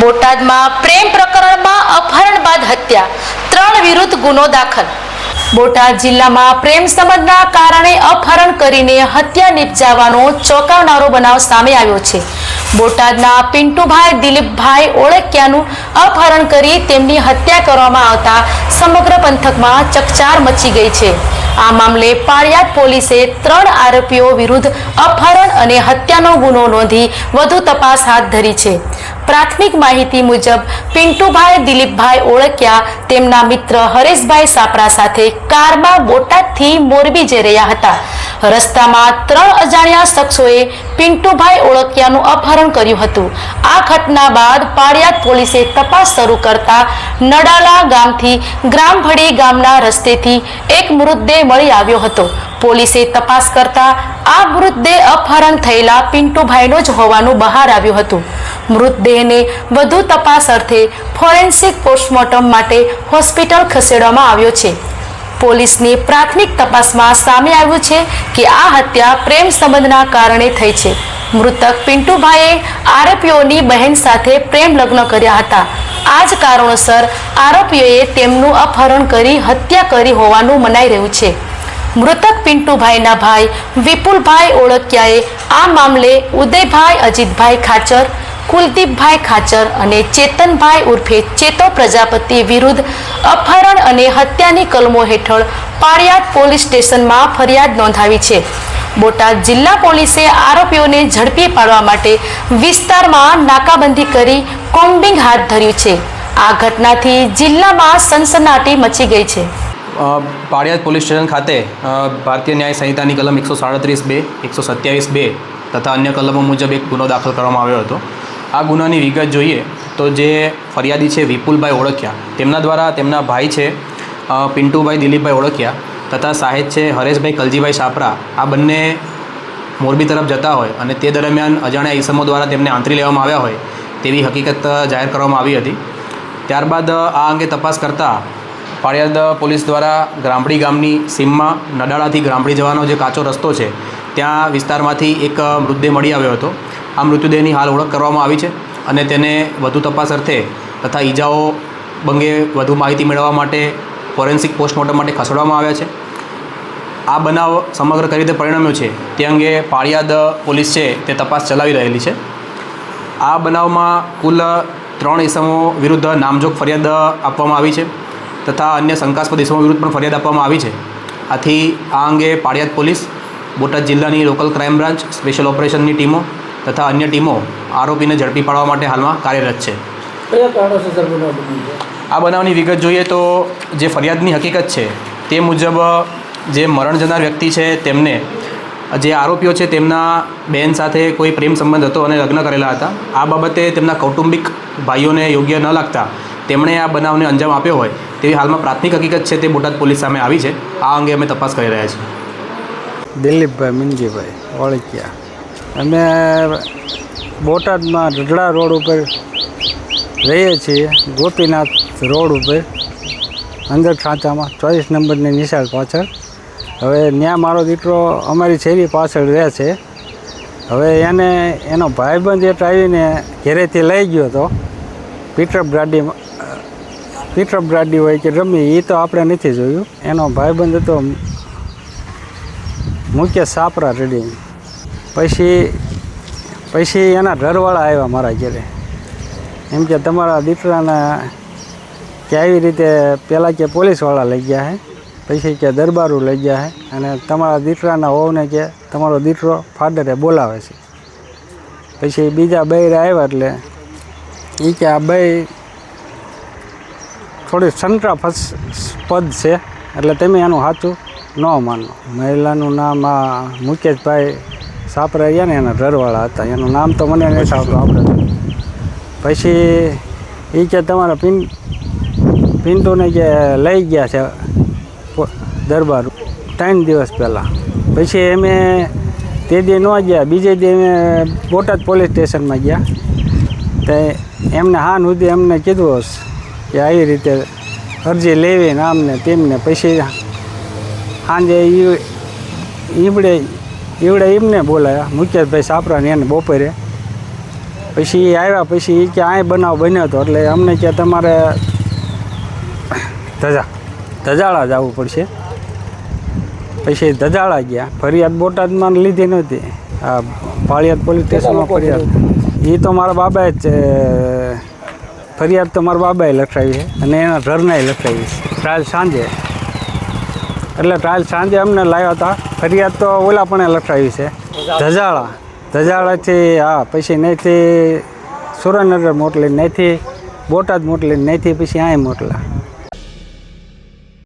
બોટાદમાં પ્રેમ પ્રકરણમાં અપહરણ બાદ હત્યા. ત્રણ વિરુદ્ધ ગુનો દાખલ. બોટાદ જિલ્લામાં પ્રેમ સંબંધના કારણે અપહરણ કરીને હત્યા નિપજાવવાનો ચોંકાવનારો બનાવ સામે આવ્યો છે. બોટાદના પિન્ટુભાઈ દિલીપભાઈ ઓળખ્યાનું અપહરણ કરી તેમની હત્યા કરવામાં આવતા સમગ્ર પંથકમાં ચકચાર મચી ગઈ છે. આ મામલે પાળિયાદ પોલીસે ત્રણ આરોપીઓ વિરુદ્ધ અપહરણ અને હત્યાનો ગુનો નોંધી વધુ તપાસ હાથ ધરી છે. પ્રાથમિક માહિતી મુજબ, પિન્ટુભાઈ દિલીપભાઈ ઓળખ્યા તેમના મિત્ર હરેશભાઈ સાપરા સાથે કારમાં બોટાદથી મોરબી જઈ રહ્યા હતા. રસ્તામાં ત્રણ અજાણ્યા શખ્સોએ પિન્ટુભાઈ ઓળખ્યાનું અપહરણ કર્યું હતું. આ ઘટના બાદ પાળિયાદ પોલીસે તપાસ શરૂ કરતા નડાલા ગામથી ગ્રામભડી ગામના રસ્તેથી એક મૃતદેહ મળી આવ્યો હતો. પોલીસે તપાસ કરતા આ મૃતદેહ અપહરણ થયેલા પિન્ટુભાઈનો જ હોવાનું બહાર આવ્યું હતું. મૃતદેહને વધુ તપાસ અર્થે ફોરેન્સિક પોસ્ટમોર્ટમ માટે હોસ્પિટલ ખસેડવામાં આવ્યો છે. પોલીસની પ્રાથમિક તપાસમાં સામે આવ્યું છે કે આ હત્યા પ્રેમ સંબંધના કારણે થઈ છે. મૃતક પિન્ટુભાઈએ આરોપીઓની બહેન સાથે પ્રેમ લગ્ન કર્યા હતા. આ જ કારણોસર આરોપીઓએ તેમનું અપહરણ કરી હત્યા કરી હોવાનું મનાઈ રહ્યું છે. મૃતક પિન્ટુભાઈના ભાઈ વિપુલભાઈ ઓળકિયાએ આ મામલે ઉદયભાઈ અજીતભાઈ ખાચર કુલદીપભાઈ ખાચર અને ચેતનભાઈ ઉર્ફે ચેતો પ્રજાપતિ વિરુદ્ધ અપહરણ અને હત્યાની કલમો હેઠળ પાળિયાદ પોલીસ સ્ટેશનમાં ફરિયાદ નોંધાવી છે. બોટાદ જિલ્લા પોલીસે આરોપીઓને ઝડપી પાડવા માટે વિસ્તારમાં નાકાબંધી કરી કોમ્બિંગ હાથ ધર્યું છે. આ ઘટનાથી જિલ્લામાં સનસનાટી મચી ગઈ છે. પાળિયાદ પોલીસ સ્ટેશન ખાતે ભારતીય ન્યાય સંહિતાની કલમ એકસો સાડત્રીસ બે, એકસો સત્યાવીસ બે તથા અન્ય કલમો મુજબ એક ગુનો દાખલ કરવામાં આવ્યો હતો. આ ગુનાની વિગત જોઈએ તો જે ફરિયાદી છે વિપુલભાઈ ઓળખ્યા, તેમના દ્વારા તેમના ભાઈ છે પિન્ટુભાઈ દિલીપભાઈ ઓળખ્યા તથા સાહેબ છે હરેશભાઈ કલજીભાઈ સાપરા. આ બંને મોરબી તરફ જતા હોય અને તે દરમિયાન અજાણ્યા ઈસમો દ્વારા તેમને આંતરી લેવામાં આવ્યા હોય તેવી હકીકત જાહેર કરવામાં આવી હતી. ત્યારબાદ આ અંગે તપાસ કરતાં પાળિયાદ પોલીસ દ્વારા ગ્રામડી ગામની સીમમાં નડાળાથી ગ્રામડી જવાનો જે કાચો રસ્તો છે, ત્યાં વિસ્તારમાંથી એક મૃતદેહ મળી આવ્યો હતો. આ મૃતદેહની હાલ ઓળખ કરવામાં આવી છે અને તેને વધુ તપાસ અર્થે તથા ઈજાઓ અંગે વધુ માહિતી મેળવવા માટે ફોરેન્સિક પોસ્ટમોર્ટમ માટે ખસેડવામાં આવ્યા છે. આ બનાવ સમગ્ર કઈ રીતે પરિણમ્યો છે તે અંગે પાળિયાદ પોલીસ છે તે તપાસ ચલાવી રહેલી છે. આ બનાવમાં કુલ ત્રણ ઇસમો વિરુદ્ધ નામજોગ ફરિયાદ આપવામાં આવી છે તથા અન્ય શંકાસ્પદ ઇસમો વિરુદ્ધ પણ ફરિયાદ આપવામાં આવી છે. આથી આ અંગે પાળિયાદ પોલીસ બોટાદ જિલ્લાની લોકલ ક્રાઇમ બ્રાન્ચ સ્પેશિયલ ઓપરેશનની ટીમો તથા અન્ય ટીમો આરોપીને ઝડપી પાડવા માટે હાલમાં કાર્યરત છે. આ બનાવની વિગત જોઈએ તો જે ફરિયાદની હકીકત છે તે મુજબ જે મરણ જનાર વ્યક્તિ છે તેમને જે આરોપીઓ છે તેમના બેન સાથે કોઈ પ્રેમ સંબંધ હતો અને લગ્ન કરેલા હતા. આ બાબતે તેમના કૌટુંબિક ભાઈઓને યોગ્ય ન લાગતા તેમણે આ બનાવને અંજામ આપ્યો હોય તેવી હાલમાં પ્રાથમિક હકીકત છે તે બોટાદ પોલીસ સામે આવી છે. આ અંગે અમે તપાસ કરી રહ્યા છીએ. દિલીપભાઈ મિનજીભાઈ ઓળખ્યા અમે બોટાદમાં રઢડા રોડ ઉપર રહીએ છીએ, ગોપીનાથ રોડ ઉપર, અંદર ખાંચામાં ચોવીસ નંબરની નિશાળ પાછળ. હવે ત્યાં મારો દીકરો અમારી શેરી પાછળ રહે છે. હવે એને, એનો ભાઈબંધ એક આવીને ઘેરેથી લઈ ગયો હતો પીટરપ ગાડીમાં પીટરપ ગાડી હોય કે રમી એ તો આપણે નથી જોયું. એનો ભાઈબંધ હતો મુખ્ય સાપરા રેડી પછી પછી એના ઘરવાળા આવ્યા મારા ઘેરે. એમ કે તમારા દીકરાના કે આવી રીતે પહેલાં કે પોલીસવાળા લઈ ગયા છે પછી કે દરબારું લઈ ગયા છે અને તમારા દીકરાના હોવને કે તમારો દીકરો ફાધરે બોલાવે છે. પછી બીજા બૈર આવ્યા એટલે એ કે આ બે થોડી સંતરા પદ છે, એટલે તમે એનું સાચું ન માનો. મહિલાનું નામ આ મુકેશભાઈ સાપરા રહ્યા ને એના ઘરવાળા હતા. એનું નામ તો મને નહીં આવતું આપણે. પછી એ કે તમારા પિન પિન્ટુને કે લઈ ગયા છે દરબાર ત્રણ દિવસ પહેલાં. પછી અમે તે દી ન ગયા. બીજે દી અમે બોટાદ પોલીસ સ્ટેશનમાં ગયા. તે એમને હા સુધી એમને કીધું હશે કે આવી રીતે અરજી લેવી ને આમને તેમને. પછી સાંજે ઈ- ઈવડે એમને બોલાયા. મુકેશભાઈ સાપરાને એને બપોરે. પછી એ આવ્યા, પછી એ કે આ બનાવ બન્યો હતો એટલે અમને કે તમારે ધજા, ધજાળા જવું પડશે. પછી ધજાળા ગયા. ફરિયાદ બોટાદમાં લીધી નહોતી. આ પાળિયાદ પોલીસ સ્ટેશનમાં ફરિયાદ. એ તો મારા બાબાએ જ ફરિયાદ તો મારા બાબાએ લખાવી છે અને એના ઘરનાએ લખાવી છે. કાલ સાંજે એટલે ટ્રાયલ સાંજે અમને લાવ્યા હતા. ફરિયાદ તો ઓલા પણ લખાવી છે. ધજાળા. ધજાળાથી, હા, પછી નહીંથી સુરેન્દ્રનગર મોકલી નહીંથી બોટાદ મોકલી નહીંથી પછી અહીં મોકલા.